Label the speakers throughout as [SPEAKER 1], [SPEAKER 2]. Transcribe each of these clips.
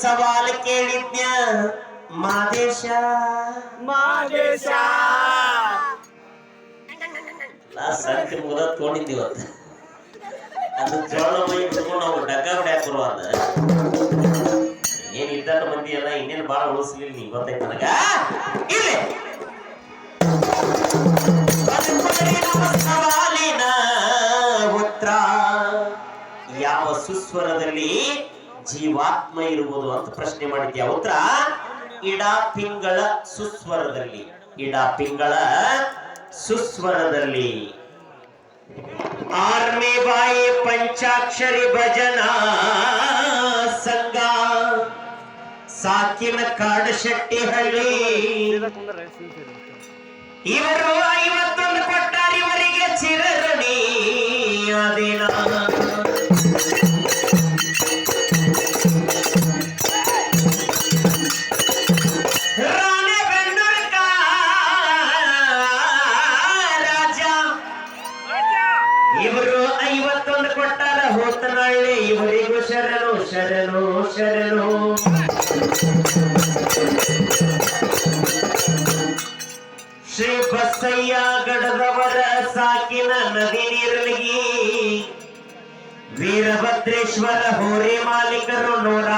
[SPEAKER 1] ಸವಾಲ್ ಕೇಳಿದ್ಯ ಮಾದೇಶ.
[SPEAKER 2] ಮಾದೇಶ.
[SPEAKER 1] ಆ ಸಂತಿ ಮುಗದ ತೊಗೊಂಡಿದ್ದೀವತ್ತ ಅದು ಜೋಳ ಮೈ ಹಿಡ್ಕೊಂಡು ನಾವು ಡಗ್ಗ ಹೊಡ್ಯಾಕರು ಅದ ಏನ್ ಇದ್ದಟ ಮಂದಿ ಎಲ್ಲ ಇನ್ನೇನು ಬಾಳ ಉಳಿಸ್ಲಿಲ್ಲ ನೀ ಗೊತ್ತೈತ ನನಗ? ಇಲ್ಲಿ ಸವಾಲಿನ ಉತ್ತರ ಯಾವ ಸುಸ್ವರದಲ್ಲಿ ಜೀವಾತ್ಮ ಇರುವುದು ಅಂತ ಪ್ರಶ್ನೆ ಮಾಡಿದ್ಯಾ? ಉತ್ತರ, ಇಡ ಪಿಂಗಳ ಸುಸ್ವರದಲ್ಲಿ. ಇಡ ಪಿಂಗಳ ಸುಸ್ವರದಲ್ಲಿ. ಆರ್ಮಿ ಬಾಯಿ ಪಂಚಾಕ್ಷರಿ ಭಜನಾ ಸಂಘ. ಸಾಕಿನ ಕಾಡಶೆಟ್ಟಿ ಹಳ್ಳಿ ಇವರು ಐವತ್ತೊಂದು ಕೊಟ್ಟಾರಿವರಿಗೆ ಚಿರಋಣಿ. ಐವತ್ತೊಂದು ಕೊಟ್ಟಾರ ಹೋತನಹಳ್ಳಿ ಇವರಿಗೂ ಶರಣು ಶರಣು ಶರಣು. ಶ್ರೀ ಬಸ್ಸಯ್ಯ ಗಡದವರ ಸಾಕಿನ ನದಿ ನೀರಲಿಗಿ ವೀರಭದ್ರೇಶ್ವರ ಹೋರಿ ಮಾಲೀಕರು ನೂರ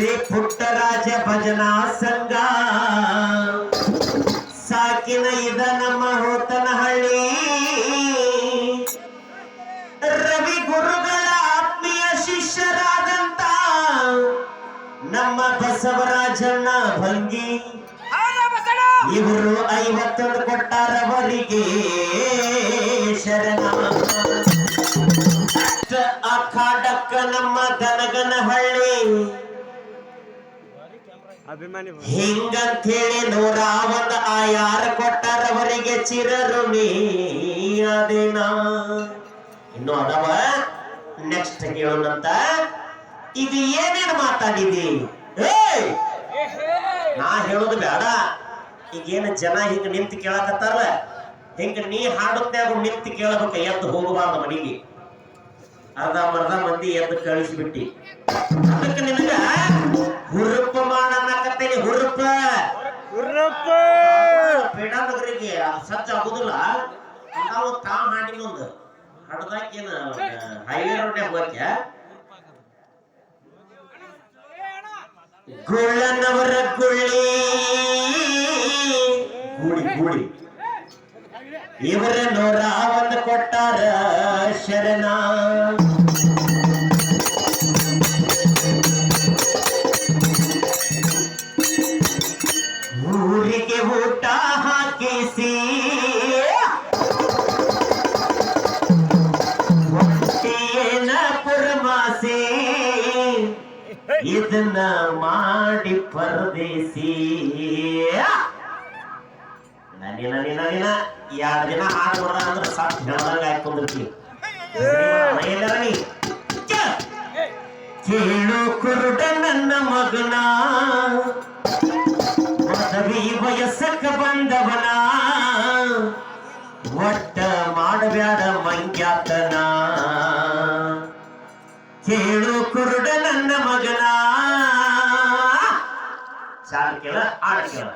[SPEAKER 1] ಶ್ರೀ ಪುಟ್ಟರಾಜ ಭಜನಾ ಸಂಘ ಸಾಕಿನ ಇದ ನಮ್ಮ ಹೋತನಹಳ್ಳಿ. ರವಿ ಗುರುಗಳ ಆತ್ಮೀಯ ಶಿಷ್ಯರಾದಂತ ನಮ್ಮ ಬಸವರಾಜಣ್ಣ ಭಂಗಿ. ಇವರು ಐವತ್ತೊಂದು ಕೊಟ್ಟಾರವರಿಗೆ ಶರಣ ಅಖಾಡಕ್ಕ ನಮ್ಮ ದನಗನ ಹಳ್ಳಿ
[SPEAKER 2] ಅಭಿಮಾನಿ
[SPEAKER 1] ಹಿಂಗಂತೇಳಿ ನೂರ ಒಂದ್ ಆ ಯಾರ ಕೊಟ್ಟಾರವರಿಗೆ ಚಿರಋಣಿ ಅದೇನ ಇನ್ನು ಅಡವ ನೆಕ್ಸ್ಟ್ ಕೇಳೋಣಂತ. ಇದು ಏನೇನು ಮಾತಾಡಿದಿ? ನಾ ಹೇಳೋದು ಬೇಡ. ಈಗೇನು ಜನ ಹಿಂಗ ನಿಂತು ಕೇಳಕತ್ತಾರ ಹಿಂಗ ನೀ ಹಾಡುತ್ತೆ ಅದು ನಿಂತು ಕೇಳಬೇಕು, ಎದ್ದು ಹೋಗಬಾರ್ದು ಮನೆಗೆ. ಅರ್ಧ ಮರ್ಧ ಮಂದಿ ಎದ್ದು ಕಳಿಸ್ಬಿಟ್ಟಿ. ಅದಕ್ಕೆ ನಿನಗ ಮುಂದ ಹಡ್ದಾಕೇನ ಹೈವೇ ರೋಡ್ ಹೋಗ್ಯ ಗುಳ್ಳನವರ ಗುಳ್ಳಿ. ಗೂಡಿ ಗೂಡಿ ಇವರ ನೂರ ಒಂದು ಕೊಟ್ಟಾರ ಶರಣ. ಇದನ್ನ ಮಾಡಿ ಪರದೇಸಿ. ನನಿನ ನಿನ ನಿನ ಎರಡು ದಿನ ಹಾಡು ಬರ ಅಂದ್ರೆ ಸಾಕು. ಹೇಳ್ದಂಗ ಹಾಕೊಂಡಿರ್ತೀವಿ ಕೇಳು ಕುರುಡ ನನ್ನ ಮಗನ. ಪದವಿ ವಯಸ್ಸಕ್ಕ ಬಂದವನ. ಒಟ್ಟ ಮಾಡಬ್ಯಾಡ ಮಂಗ್ಯಾತನ. ಕೇಳು ನನ್ನ ಮಗನ ಚಾಲ್ ಕೇಳ ಆಡ ಕೇಳ